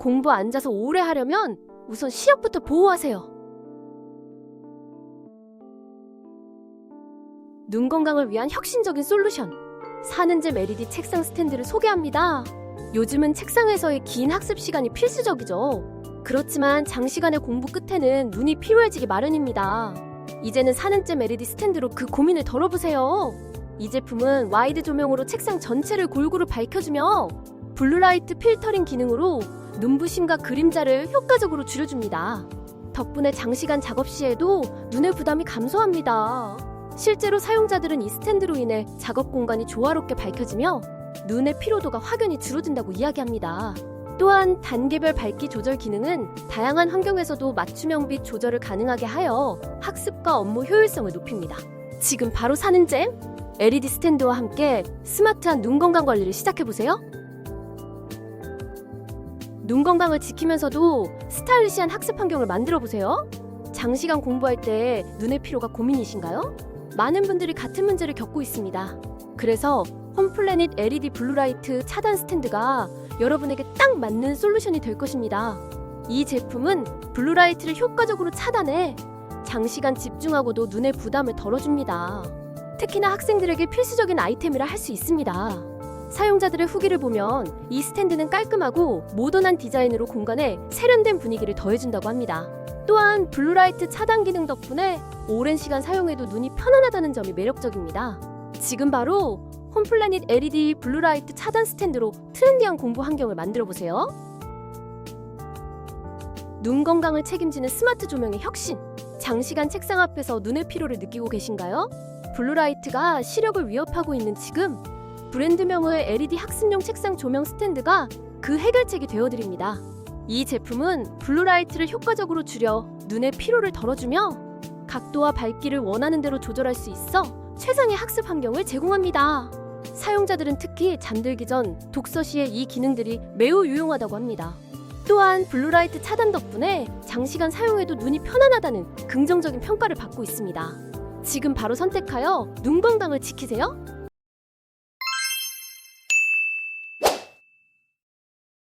공부 앉아서 오래 하려면 우선 시력부터 보호하세요. 눈 건강을 위한 혁신적인 솔루션. 사는제 메리디 책상 스탠드를 소개합니다. 요즘은 책상에서의 긴 학습 시간이 필수적이죠. 그렇지만 장시간의 공부 끝에는 눈이 피로해지기 마련입니다. 이제는 사는제 메리디 스탠드로 그 고민을 덜어보세요. 이 제품은 와이드 조명으로 책상 전체를 골고루 밝혀주며 블루라이트 필터링 기능으로 눈부심과 그림자를 효과적으로 줄여줍니다. 덕분에 장시간 작업 시에도 눈의 부담이 감소합니다. 실제로 사용자들은 이 스탠드로 인해 작업 공간이 조화롭게 밝혀지며 눈의 피로도가 확연히 줄어든다고 이야기합니다. 또한 단계별 밝기 조절 기능은 다양한 환경에서도 맞춤형 빛 조절을 가능하게 하여 학습과 업무 효율성을 높입니다. 지금 바로 사는 잼 LED 스탠드와 함께 스마트한 눈 건강 관리를 시작해 보세요. 눈 건강을 지키면서도 스타일리시한 학습 환경을 만들어 보세요. 장시간 공부할 때 눈의 피로가 고민이신가요? 많은 분들이 같은 문제를 겪고 있습니다. 그래서 홈플래닛 LED 블루라이트 차단 스탠드가 여러분에게 딱 맞는 솔루션이 될 것입니다. 이 제품은 블루라이트를 효과적으로 차단해 장시간 집중하고도 눈의 부담을 덜어줍니다. 특히나 학생들에게 필수적인 아이템이라 할 수 있습니다. 사용자들의 후기를 보면 이 스탠드는 깔끔하고 모던한 디자인으로 공간에 세련된 분위기를 더해준다고 합니다. 또한 블루라이트 차단 기능 덕분에 오랜 시간 사용해도 눈이 편안하다는 점이 매력적입니다. 지금 바로 홈플래닛 LED 블루라이트 차단 스탠드로 트렌디한 공부 환경을 만들어 보세요. 눈 건강을 책임지는 스마트 조명의 혁신. 장시간 책상 앞에서 눈의 피로를 느끼고 계신가요? 블루라이트가 시력을 위협하고 있는 지금 브랜드명의 LED 학습용 책상 조명 스탠드가 그 해결책이 되어드립니다. 이 제품은 블루라이트를 효과적으로 줄여 눈의 피로를 덜어주며 각도와 밝기를 원하는 대로 조절할 수 있어 최상의 학습 환경을 제공합니다. 사용자들은 특히 잠들기 전 독서 시에 이 기능들이 매우 유용하다고 합니다. 또한 블루라이트 차단 덕분에 장시간 사용해도 눈이 편안하다는 긍정적인 평가를 받고 있습니다. 지금 바로 선택하여 눈 건강을 지키세요.